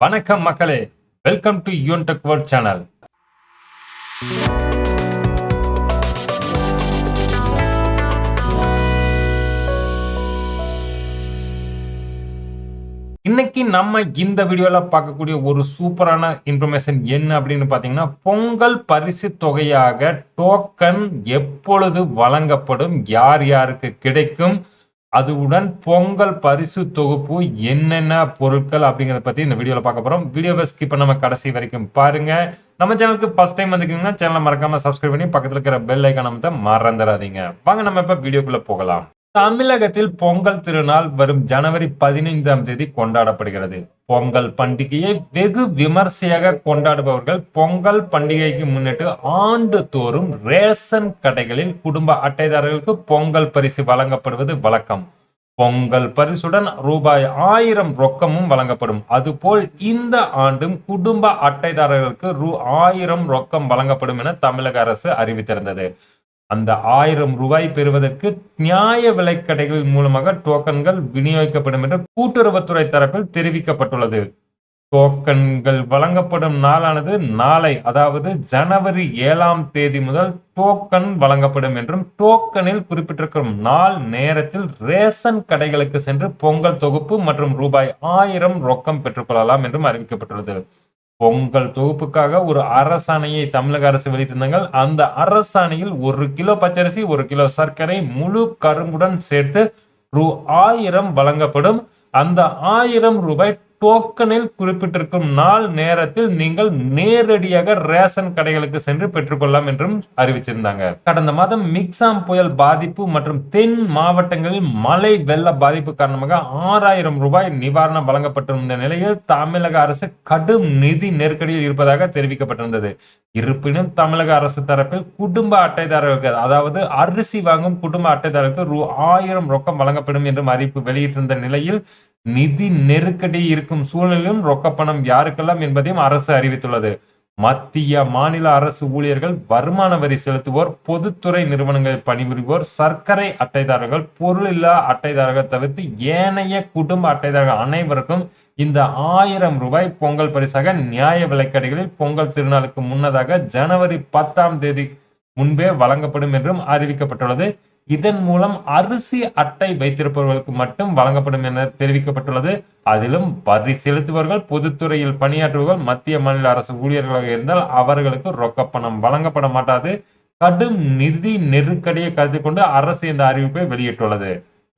வணக்கம் மக்களே. Welcome to Yoon tech world channel இன்னைக்கு நம்ம இந்த வீடியோல பார்க்கக்கூடிய ஒரு சூப்பரான இன்ஃபர்மேஷன் என்ன அப்படின்னு பார்த்தீங்கன்னா பொங்கல் பரிசு தொகையாக டோக்கன் எப்பொழுது வழங்கப்படும் யார் யாருக்கு கிடைக்கும் அதுவுடன் பொங்கல் பரிசு தொகுப்பு என்னென்ன பொருட்கள் அப்படிங்கிறத பத்தி இந்த வீடியோவில் பார்க்க போறோம். வீடியோவை ஸ்கிப் பண்ணாம கடைசி வரைக்கும் பாருங்க. நம்ம சேனலுக்கு ஃபர்ஸ்ட் டைம் வந்துக்கிங்கன்னா சேனலை மறக்காம சப்ஸ்கிரைப் பண்ணி பக்கத்தில் இருக்கிற பெல் ஐக்கான மறந்துடாதீங்க. வாங்க நம்ம இப்ப வீடியோக்குள்ளே போகலாம். தமிழகத்தில் பொங்கல் திருநாள் வரும் ஜனவரி பதினைந்தாம் தேதி கொண்டாடப்படுகிறது. பொங்கல் பண்டிகையை வெகு விமர்சையாக கொண்டாடுபவர்கள் பொங்கல் பண்டிகைக்கு முன்னிட்டு ஆண்டு தோறும் ரேஷன் கடைகளில் குடும்ப அட்டைதாரர்களுக்கு பொங்கல் பரிசு வழங்கப்படுவது வழக்கம். பொங்கல் பரிசுடன் ரூபாய் ஆயிரம் ரொக்கமும் வழங்கப்படும். அதுபோல் இந்த ஆண்டும் குடும்ப அட்டைதாரர்களுக்கு ரூ ஆயிரம் ரொக்கம் வழங்கப்படும் என தமிழக அரசு அறிவித்திருந்தது. அந்த ஆயிரம் ரூபாய் பெறுவதற்கு நியாய விலைக்கடைகள் மூலமாக டோக்கன்கள் விநியோகிக்கப்படும் என்று கூட்டுறவுத்துறை தரப்பில் தெரிவிக்கப்பட்டுள்ளது. டோக்கன்கள் வழங்கப்படும் நாளானது நாளை அதாவது ஜனவரி ஏழாம் தேதி முதல் டோக்கன் வழங்கப்படும் என்றும் டோக்கனில் குறிப்பிட்டிருக்கும் நாள் நேரத்தில் ரேஷன் கடைகளுக்கு சென்று பொங்கல் தொகுப்பு மற்றும் ரூபாய் ஆயிரம் ரொக்கம் பெற்றுக்கொள்ளலாம் என்றும் அறிவிக்கப்பட்டுள்ளது. பொங்கல் தொகுப்புக்காக ஒரு அரசாணையை தமிழக அரசு வெளியிட்டிருந்தாங்க. அந்த அரசாணையில் ஒரு கிலோ பச்சரிசி ஒரு கிலோ சர்க்கரை முழு கரும்புடன் சேர்த்து ரூ ஆயிரம் வழங்கப்படும். அந்த ஆயிரம் ரூபாய் டோக்கனில் குறிப்பிட்டிருக்கும் நாள் நேரத்தில் நீங்கள் நேரடியாக ரேஷன் கடைகளுக்கு சென்று பெற்றுக்கொள்ளலாம் என்றும் அறிவிச்சிருந்தாங்க. கடந்த மாதம் மிக்சாம் புயல் பாதிப்பு மற்றும் தென் மாவட்டங்களில் மழை வெள்ள பாதிப்பு காரணமாக ஆறாயிரம் ரூபாய் நிவாரணம் வழங்கப்பட்டிருந்த நிலையில் தமிழக அரசு கடும் நிதி நெருக்கடியில் இருப்பதாக தெரிவிக்கப்பட்டிருந்தது. இருப்பினும் தமிழக அரசு தரப்பில் குடும்ப அட்டைதாரர்களுக்கு அதாவது அரிசி வாங்கும் குடும்ப அட்டைதாரருக்கு ரூ ஆயிரம் ரொக்கம் வழங்கப்படும் என்றும் அறிவிப்பு வெளியிட்டிருந்த நிலையில் நிதி நெருக்கடி இருக்கும் சூழலிலும் ரொக்கப்பணம் யாருக்கெல்லாம் என்பதையும் அரசு அறிவித்துள்ளது. மத்திய மாநில அரசு ஊழியர்கள் வருமான வரி செலுத்துவோர் பொதுத்துறை நிறுவனங்களில் பணிபுரிவோர் சர்க்கரை அட்டைதாரர்கள் பொருள் இல்லா அட்டைதாரர்கள் தவிர்த்து ஏனைய குடும்ப அட்டைதாரர்கள் அனைவருக்கும் இந்த ஆயிரம் ரூபாய் பொங்கல் பரிசாக நியாய விலைக்கடைகளில் பொங்கல் திருநாளுக்கு முன்னதாக ஜனவரி பத்தாம் தேதி முன்பே வழங்கப்படும் என்றும் அறிவிக்கப்பட்டுள்ளது. இதன் மூலம் அரிசி அட்டை வைத்திருப்பவர்களுக்கு மட்டும் வழங்கப்படும் என தெரிவிக்கப்பட்டுள்ளது. அதிலும் வரி செலுத்துபவர்கள் பொதுத்துறையில் பணியாற்றுபவர்கள் மத்திய மாநில அரசு ஊழியர்களாக இருந்தால் அவர்களுக்கு ரொக்கப்பணம் வழங்கப்பட மாட்டாது. கடும் நிதி நெருக்கடியை கருத்தில் கொண்டு அரசு இந்த அறிவிப்பை வெளியிட்டுள்ளது.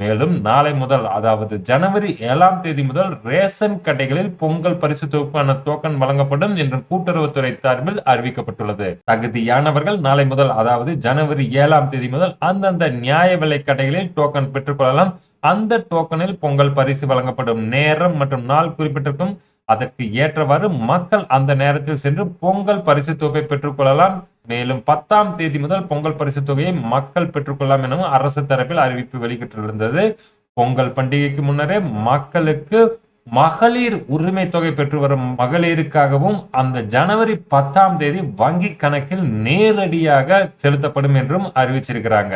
மேலும் நாளை முதல் அதாவது ஜனவரி ஏழாம் தேதி முதல் ரேஷன் கடைகளில் பொங்கல் பரிசு தொகுப்பான டோக்கன் வழங்கப்படும் என்று கூட்டுறவுத்துறை சார்பில் அறிவிக்கப்பட்டுள்ளது. தகுதியானவர்கள் நாளை முதல் அதாவது ஜனவரி ஏழாம் தேதி முதல் அந்தந்த நியாய விலை கடைகளில் டோக்கன் பெற்றுக்கொள்ளலாம் அந்த டோக்கனில் பொங்கல் பரிசு வழங்கப்படும் நேரம் மற்றும் நாள் குறிப்பிட்டிருக்கும். அதற்கு ஏற்றவாறு மக்கள் அந்த நேரத்தில் சென்று பொங்கல் பரிசு தொகை பெற்றுக்கொள்ளலாம் மேலும் பத்தாம் தேதி முதல் பொங்கல் பரிசு தொகையை மக்கள் பெற்றுக்கொள்ளலாம் எனவும் அரசு தரப்பில் அறிவிப்பு வெளியிட்டிருந்தது. பொங்கல் பண்டிகைக்கு முன்னரே மக்களுக்கு மகளிர் உரிமை தொகை பெற்று வரும் மகளிருக்காகவும் அந்த ஜனவரி பத்தாம் தேதி வங்கி கணக்கில் நேரடியாக செலுத்தப்படும் என்றும் அறிவிச்சிருக்கிறாங்க.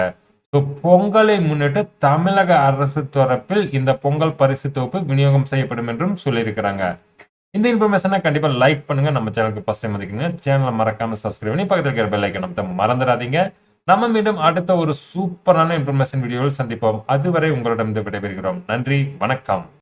பொங்கலை முன்னிட்டு தமிழக அரசு தரப்பில் இந்த பொங்கல் பரிசு தொகுப்பு விநியோகம் செய்யப்படும் என்றும் சொல்லியிருக்கிறாங்க. இந்த இன்ஃபர்மேஷனை கண்டிப்பா லைக் பண்ணுங்க. நம்ம சேனலுக்கு ஃபஸ்ட் டைம் வந்துக்கங்க சேனலை மறக்காம சப்ஸ்கிரைப் பண்ணி பக்கத்தில் இருக்கிற பெல் ஐக்கன் மறந்துடாதீங்க. நம்ம மீண்டும் அடுத்த ஒரு சூப்பரான இன்ஃபர்மேஷன் வீடியோவில் சந்திப்போம். அதுவரை உங்களிடம் விடைபெறுகிறோம். நன்றி. வணக்கம்.